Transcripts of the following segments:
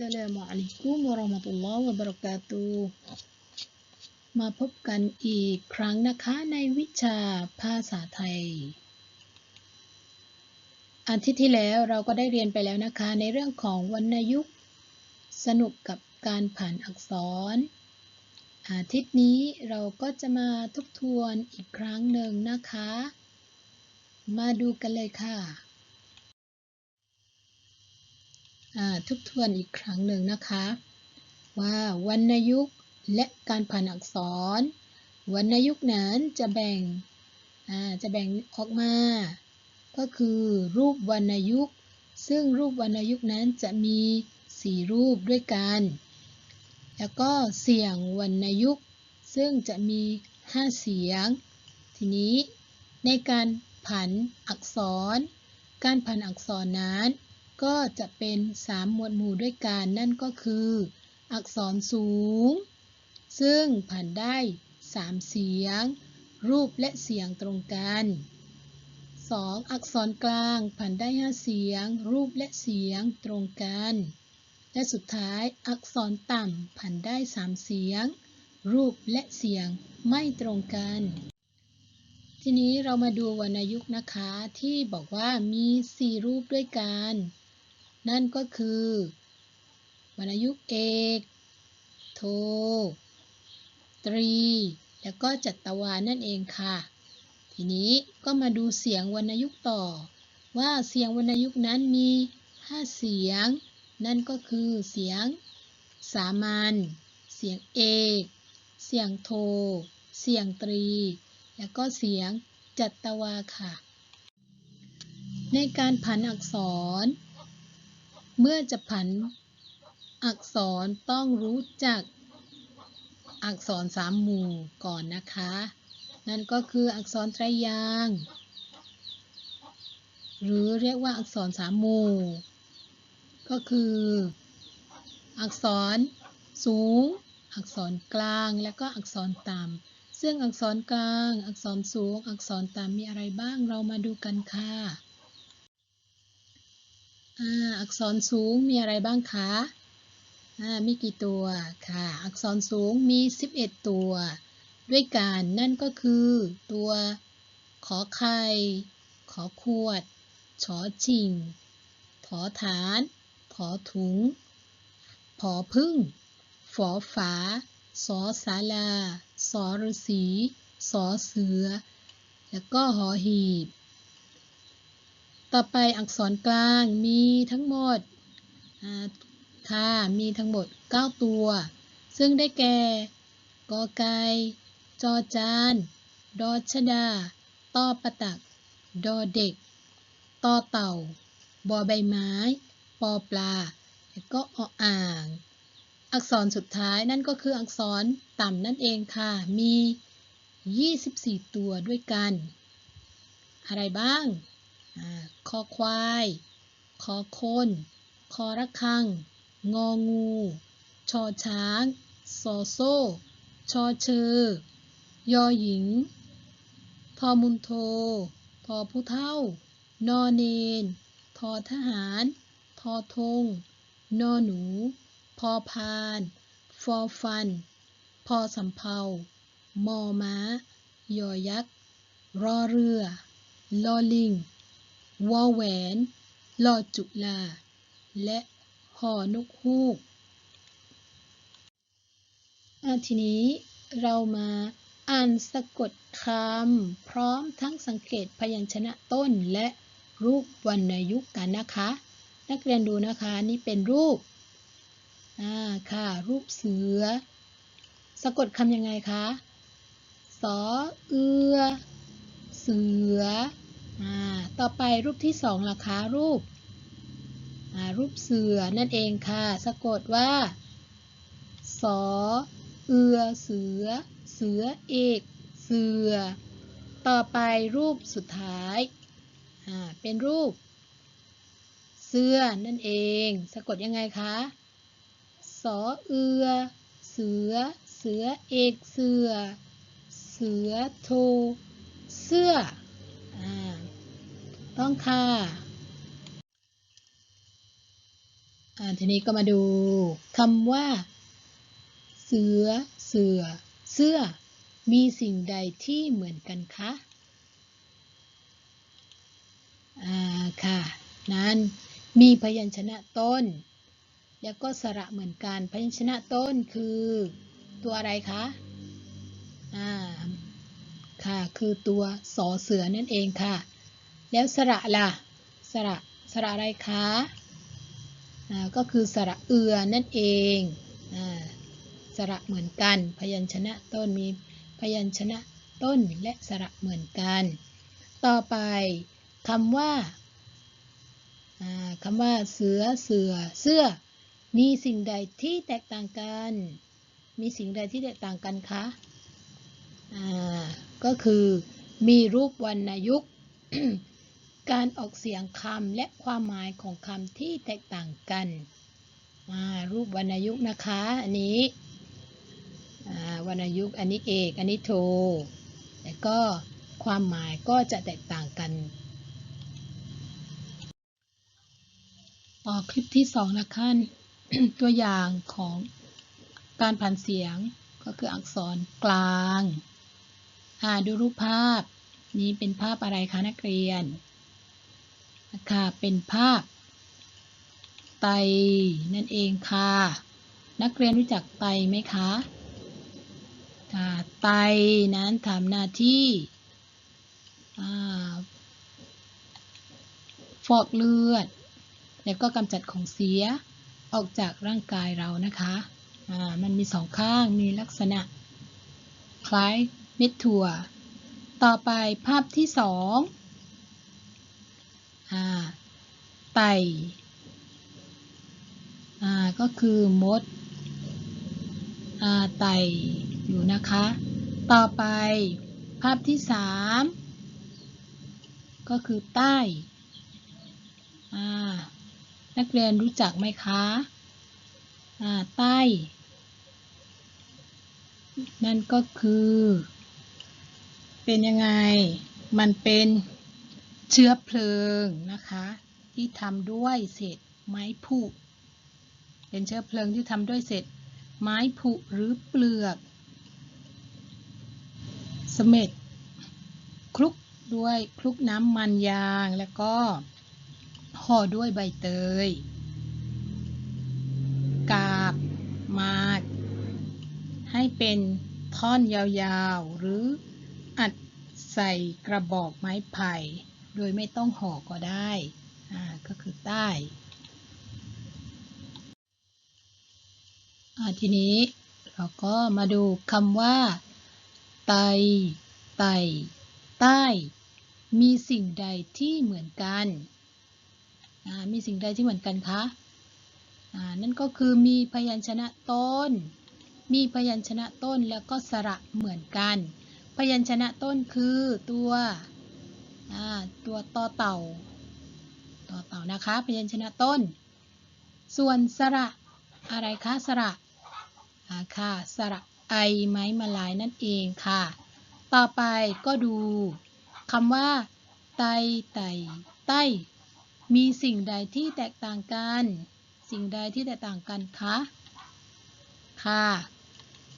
Assalamu alaikum warahmatullahi wabarakatuh มาพบกันอีกครั้งนะคะในวิชาภาษาไทย อาทิตย์ที่แล้วเราก็ได้เรียนไปแล้วนะคะ ในเรื่องของวรรณยุกต์ สนุกกับการผ่านอักษร อาทิตย์นี้เราก็จะมาทบทวนอีกครั้งหนึ่งนะคะ มาดูกันเลยค่ะ อ่า ทบทวนอีกครั้งหนึ่งนะคะ ว่าวรรณยุกต์และการผ่านอักษร วรรณยุกต์นั้นจะแบ่งจะแบ่งออกมา ก็คือรูปวรรณยุกต์ซึ่งรูปวรรณยุกต์นั้นจะมีสี่รูปด้วยกัน แล้วก็เสียงวรรณยุกต์ซึ่งจะมีห้าเสียง ทีนี้ในการผันอักษร การผันอักษรนั้น ก็จะเป็น 3 หมวดหมู่ด้วยกันนั่นก็คือ อักษรสูง ซึ่งผ่านได้ 3 เสียง รูปและเสียงตรงกัน 2. อักษรกลางผ่านได้ 5 เสียง รูปและเสียงตรงกัน และสุดท้ายอักษรต่ำผ่านได้ 3 เสียง รูปและเสียงไม่ตรงกัน ทีนี้เรามาดูวรรณยุกต์นะคะที่บอกว่ามี 4 รูปด้วยกัน นั่นก็คือ วรรณยุกต์เอก โท ตรี แล้วก็จัตวานั่นเองค่ะ ทีนี้ก็มาดูเสียงวรรณยุกต์ต่อ ว่าเสียงวรรณยุกต์นั้นมี5เสียง นั่นก็คือเสียง สามัญ เสียงเอก เสียงโท เสียงตรี แล้วก็เสียงจัตวาค่ะ ในการผันอักษร เมื่อจะผันอักษรต้องรู้จักอักษรสามหมู่ก่อนนะคะ นั่นก็คืออักษรไตรยาง หรือเรียกว่าอักษรสามหมู่ ก็คือ อักษรสูง อักษรกลาง และก็อักษรต่ำซึ่งอักษรกลาง อักษรสูง อักษรต่ำมีอะไรบ้างเรามาดูกันค่ะ อักษรสูงมีอะไรบ้างคะมีกี่ตัวค่ะ อักษรสูงมี 11 ตัว ด้วยกันนั่นก็คือ ตัวขอไข่ขอขวดชอชิงถอฐานถอถุงผอพึ่งฝอฝาสอสาลาสอฤษีสอเสือ แล้วก็หอหีบ ต่อไปอักษรกลางมีทั้งหมดค่ะ มีทั้งหมด 9 ตัว ซึ่งได้แก่ กอไก่ จอจาน ดอชดา ต้อปะตัก ดอเด็ก ต่อเต่า บอใบไม้ ปอปลา และก็ออ่าง อักษรสุดท้ายนั่นก็คืออักษรต่ำนั่นเองค่ะ มี 24 ตัวด้วยกัน อะไรบ้าง คอควาย คอคนคอระฆัง งองู ชอช้าง ซอโซ่ ชอเชอยอหญิงทอมุนโททอผู้เท่า นอเนน ทอทหารทอทงนอหนู พอพาน ฟอฟัน พอสำเพามอม้า ยอยักษ์ รอเรือ ลอลิง วอแหวน ลอจุลา และหอนกฮูกทีนี้เรามาอ่านสะกดคำพร้อมทั้งสังเกตพยัญชนะต้นและรูปวรรณยุกต์กันนะคะ นักเรียนดูนะคะนี่เป็นรูปอ่าค่ะ รูปเสือ สะกดคำยังไงคะสอเอือ เสือ ต่อไปรูปที่สองล่ะคะรูป รูปเสือนั่นเองค่ะ สะกดว่าสอเอือเสือ เสือเอกเสือ ต่อไปรูปสุดท้ายาเป็นรูป เสื้อนั่นเอง สะกดยังไงคะสอเอือ เสือ เสือเอกเสือ เสือโท เสื้ออ ต้องค่ะ อ่าทีนี้ก็มาดูคำว่า เสือ เสือ เสื้อ มีสิ่งใดที่เหมือนกันคะ อ่า ค่ะ นั้นมีพยัญชนะต้น แล้วก็สระเหมือนกัน พยัญชนะต้นคือ ตัวอะไรคะ อ่า ค่ะ คือตัวสอเสือนั่นเองค่ะ แล้วสระล่ะ สระ สระอะไรคะอ่าก็คือสระเอือนั่นเองอ่าสระเหมือนกัน พยัญชนะต้นมีพยัญชนะต้นและสระเหมือนกัน ต่อไปคำว่าอ่าคำว่าเสือ เสือ เสื้อ มีสิ่งใดที่แตกต่างกัน มีสิ่งใดที่แตกต่างกันคะอ่าก็คือมีรูปวรรณยุกต์ การออกเสียงคำและความหมายของคำที่แตกต่างกันอ่ารูปวรรณยุกต์นะคะ อันนี้วรรณยุกต์อันนี้เอกอันนี้โทแล้วก็ความหมายก็จะแตกต่างกันต่อคลิปที่สองนะคะตัวอย่างของการผ่านเสียงก็คืออักษรกลางาดูรูปภาพ นี้เป็นภาพอะไรคะนักเรียน นะคะเป็นภาพ ไตนั่นเองค่ะ นักเรียนรู้จักไตไหมคะค่ะไตนั้นทำหน้าที่ฟอกเลือด แล้วก็กำจัดของเสียออกจากร่างกายเรานะคะมันมีสองข้างมีลักษณะ คล้ายเม็ดถั่ว ต่อไปภาพที่สอง ไตก็คือมดอไตอยู่นะคะ ต่อไปภาพที่สามก็คือใต้นักเรียนรู้จักไหมคะใต้ นั่นก็คือ เป็นยังไง มันเป็น เชื้อเพลิงนะคะ ที่ทำด้วยเศษไม้ผุเป็นเชื้อเพลิงที่ทำด้วยเศษไม้ผุหรือเปลือกสเม็ดคลุกด้วยคลุกน้ำมันยางแล้วก็ห่อด้วยใบเตย กาบมากให้เป็นท่อนยาวๆ หรืออัดใส่กระบอกไม้ไผ่ โดยไม่ต้องห่อก็ได้ อ่า ก็คือใต้ อ่า ทีนี้เราก็มาดูคำว่า ไต ไต ใต้ มีสิ่งใดที่เหมือนกัน อ่า มีสิ่งใดที่เหมือนกันคะ อ่า นั่นก็คือมีพยัญชนะต้น มีพยัญชนะต้นแล้วก็สระเหมือนกัน พยัญชนะต้นคือตัว ตัวต่อเต่าต่อเต่านะคะพยัญชนะต้น ส่วนสระอะไรคะสระค่ะสระไอไม้มาลายนั่นเองค่ะ ต่อไปก็ดูคำว่า ไตไตใต้มีสิ่งใดที่แตกต่างกัน สิ่งใดที่แตกต่างกันคะ ค่ะ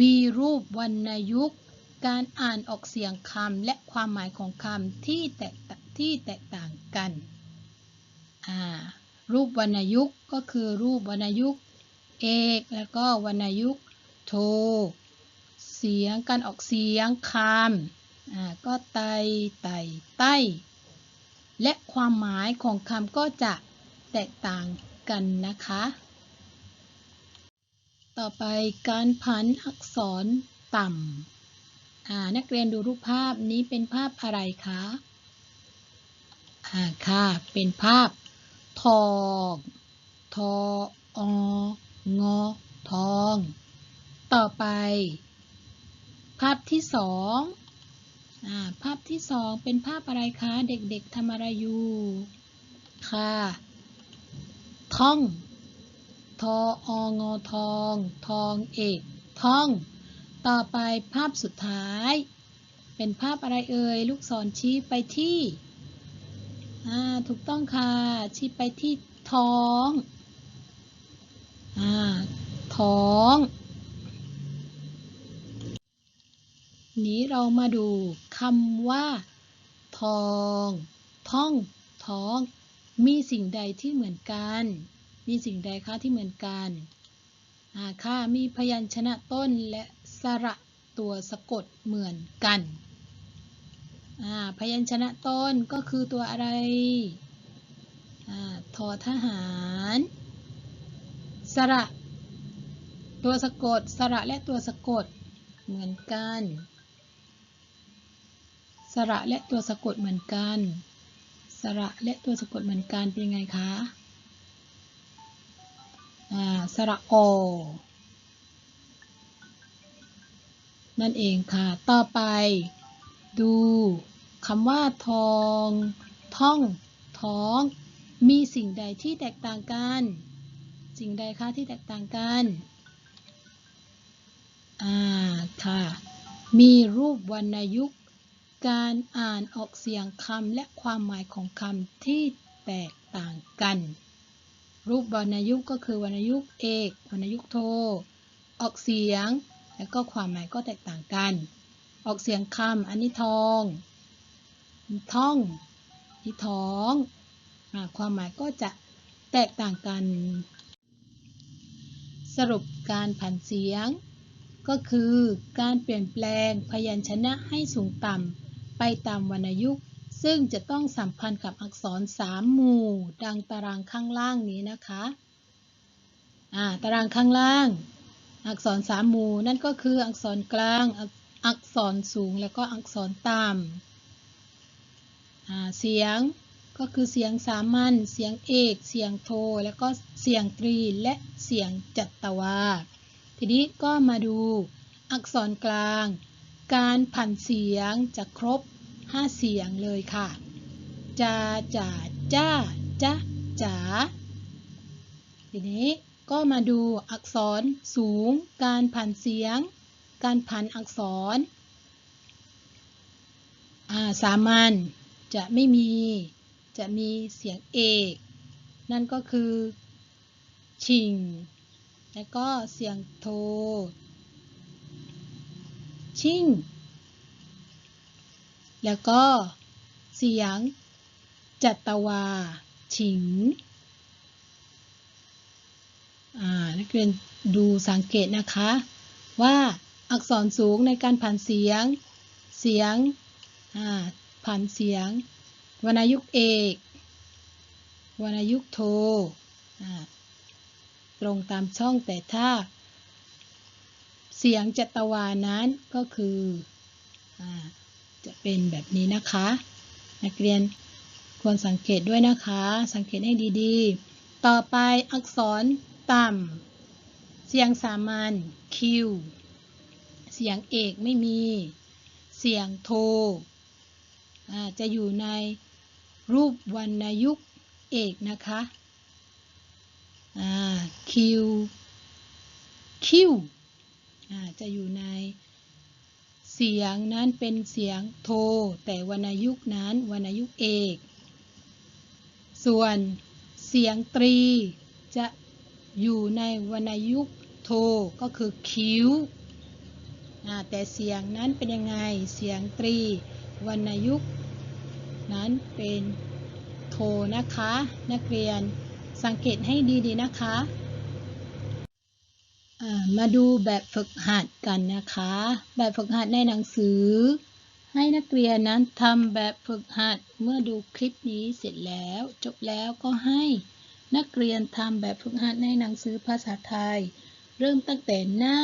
มีรูปวรรณยุกต์ การอ่านออกเสียงคำและความหมายของคำที่แตกต่างที่แตกต่างกัน รูปวรรณยุกต์ก็คือรูปวรรณยุกต์เอกแล้วก็วรรณยุกต์โท เสียงการออกเสียงคำก็ไตไตใต้และความหมายของคำก็จะแตกต่างกันนะคะ ต่อไปการผันอักษรต่ำ นักเรียนดูรูปภาพนี้เป็นภาพอะไรคะอ่าค่ะ เป็นภาพทองทอองอทอง ต่อไป ภาพที่สองอ่าภาพที่สองเป็นภาพอะไรคะ เด็กๆทำอะไรอยู่ ค่ะ ท่อง ทอองอทอง ทองเอกท่อง ต่อไปภาพสุดท้าย เป็นภาพอะไรเอ่ย ลูกศรชี้ไปที่ถูกต้องค่ะ ชี้ไปที่ท้องท้อง นี้เรามาดูคำว่า ทอง ท่อง ท้อง มีสิ่งใดที่เหมือนกัน มีสิ่งใดคะที่เหมือนกัน อ่าค่ะ มีพยัญชนะต้นและ สระตัวสะกดเหมือนกันอ่าพยัญชนะต้นก็คือตัวอะไรอ่าทอทหาร สระ ตัวสะกด สระและตัวสะกดเหมือนกัน สระและตัวสะกดเหมือนกัน สระและตัวสะกดเหมือนกันเป็นไงคะอ่าสระโอ นั่นเองค่ะ ต่อไป ดูคำว่าทอง ท่อง ท้อง มีสิ่งใดที่แตกต่างกัน สิ่งใดคะที่แตกต่างกัน อ่า ค่ะ มีรูปวรรณยุกต์การอ่านออกเสียงคำและความหมายของคำที่แตกต่างกัน รูปวรรณยุกต์ก็คือวรรณยุกต์เอก วรรณยุกต์โท ออกเสียง แล้วก็ความหมายก็แตกต่างกัน ออกเสียงคำอันนี้ทองท่องที่ท้องอความหมายก็จะแตกต่างกัน สรุปการผันเสียง ก็คือการเปลี่ยนแปลงพยัญชนะให้สูงต่ำไปตามวรรณยุกต์ ซึ่งจะต้องสัมพันธ์กับอักษรสามหมู่ ดังตารางข้างล่างนี้นะคะ อ่า ตารางข้างล่าง อักษรสามหมู่นั่นก็คืออักษรกลาง อักษรสูงแล้วก็อักษรต่ำเสียงก็คือเสียงสามัญ เสียงเอก เสียงโท แล้วก็เสียงตรี และเสียงจัตวา ทีนี้ก็มาดูอักษรกลาง การผันเสียงจะครบ 5 เสียงเลยค่ะ จาจ่าจ้าจ้าจ๋าทีนี้ ก็มาดูอักษรสูง การผันเสียง การผันอักษรอาสามัญจะไม่มี จะมีเสียงเอก นั่นก็คือชิง แล้วก็เสียงโท ชิง แล้วก็เสียงจัตวา ฉิง นักเรียนดูสังเกตนะคะ ว่าอักษรสูงในการผ่านเสียง เสียงผ่านเสียง วรรณยุกต์เอก วรรณยุกต์โทตรงตามช่องแต่ถ้า เสียงจัตวานั้นก็คืออจะเป็นแบบนี้นะคะ นักเรียนควรสังเกตด้วยนะคะ สังเกตให้ดีๆ ต่อไปอักษร ต่ำ เสียงสามัญคิวเสียงเอกไม่มี เสียงโท จะอยู่ในรูปวรรณยุกเอกนะคะอ่าคิวคิวจะอยู่ในเสียงนั้นเป็นเสียงโท แต่วรรณยุกนั้นวรรณยุกเอก ส่วนเสียงตรีจะ อยู่ในวรรณยุกโทก็คือคิ้ว แต่เสียงนั้นเป็นยังไง เสียงตรีวรรณยุกนั้นเป็นโทนะคะ นักเรียนสังเกตให้ดีๆนะคะ มาดูแบบฝึกหัดกันนะคะ แบบฝึกหัดในหนังสือ ให้นักเรียนนั้นทำแบบฝึกหัดเมื่อดูคลิปนี้เสร็จแล้ว จบแล้วก็ให้ นักเรียนทำแบบฝึกหัดในหนังสือภาษาไทย เริ่มตั้งแต่หน้า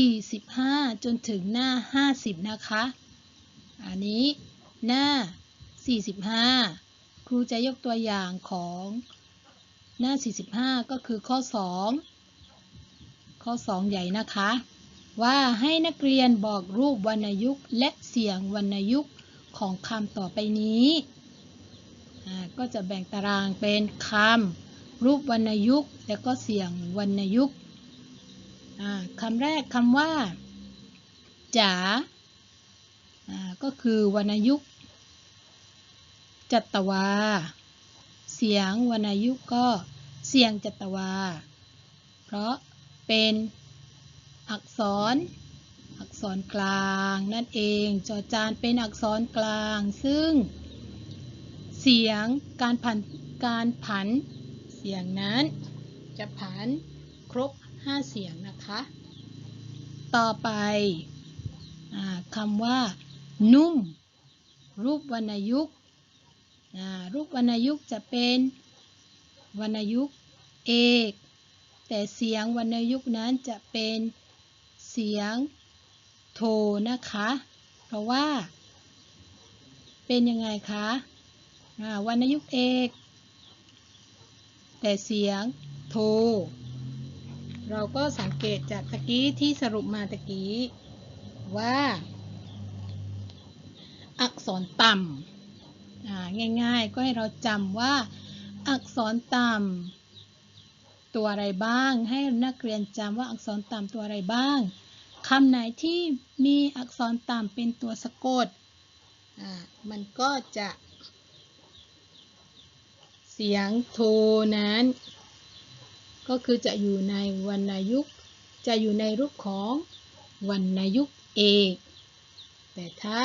45 จนถึงหน้า 50 นะคะ อันนี้หน้า 45 ครูจะยกตัวอย่างของหน้า 45 ก็คือข้อ 2 ข้อ 2 ใหญ่นะคะ ว่าให้นักเรียนบอกรูปวรรณยุกต์และเสียงวรรณยุกต์ของคำต่อไปนี้ ก็จะแบ่งตารางเป็นคำรูปวรรณยุกต์ แล้วก็เสียงวรรณยุกต์คำแรกคำว่าจ๋าอ่าก็คือวรรณยุกต์ จัตวา เสียงวรรณยุกต์ก็เสียงจัตวา เพราะเป็นอักษรอักษรกลางนั่นเอง จอจานเป็นอักษรกลางซึ่ง เสียงการผันการผันเสียงนั้น จะผันครบ 5 เสียงนะคะ ต่อไปอคำว่า นุ่มรูปวรรณยุกต์รูปวรรณยุกต์จะเป็นวรรณยุกต์เอก แต่เสียงวรรณยุกต์นั้นจะเป็นเสียงโทนะคะ เพราะว่า เป็นยังไงคะ วรรณยุกต์เอก แต่เสียงโท เราก็สังเกตจากตะกี้ที่สรุปมาตะกี้ ว่า อักษรต่ำง่ายๆ ก็ให้เราจำว่า อักษรต่ำตัวอะไรบ้าง ให้นักเรียนจำว่าอักษรต่ำตัวอะไรบ้างคำไหนที่มีอักษรต่ำเป็นตัวสะกด มันก็จะ เสียงโทนั้น ก็คือจะอยู่ในวรรณยุกต์จะอยู่ในรูปของวรรณยุกต์เอก แต่ถ้า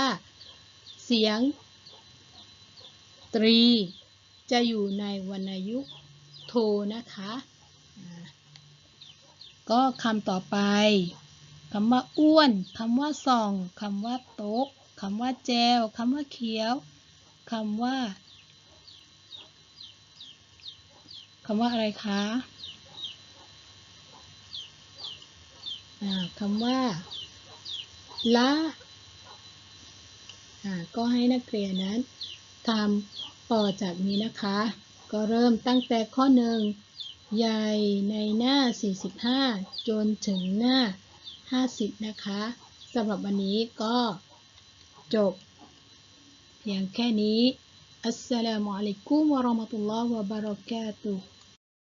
เสียงตรี จะอยู่ในวรรณยุกต์โทนะคะก็คำต่อไปคำว่าอ้วนคำว่าส่องคำว่าโต๊ะคำว่าแจวคำว่าเขียวคำว่า คำว่าอะไรคะอ่าคำว่า ละอ่าก็ให้นักเรียนนั้นทำต่อจากนี้นะคะ ก็เริ่มตั้งแต่ข้อหนึ่งใหญ่ในหน้า 45 จนถึงหน้า 50 นะคะสำหรับวันนี้ก็จบเพียงแค่นี้อัสสลามุอะลัยกุมวะเราะมะตุลลอฮ์วะบะเราะกาตุฮ์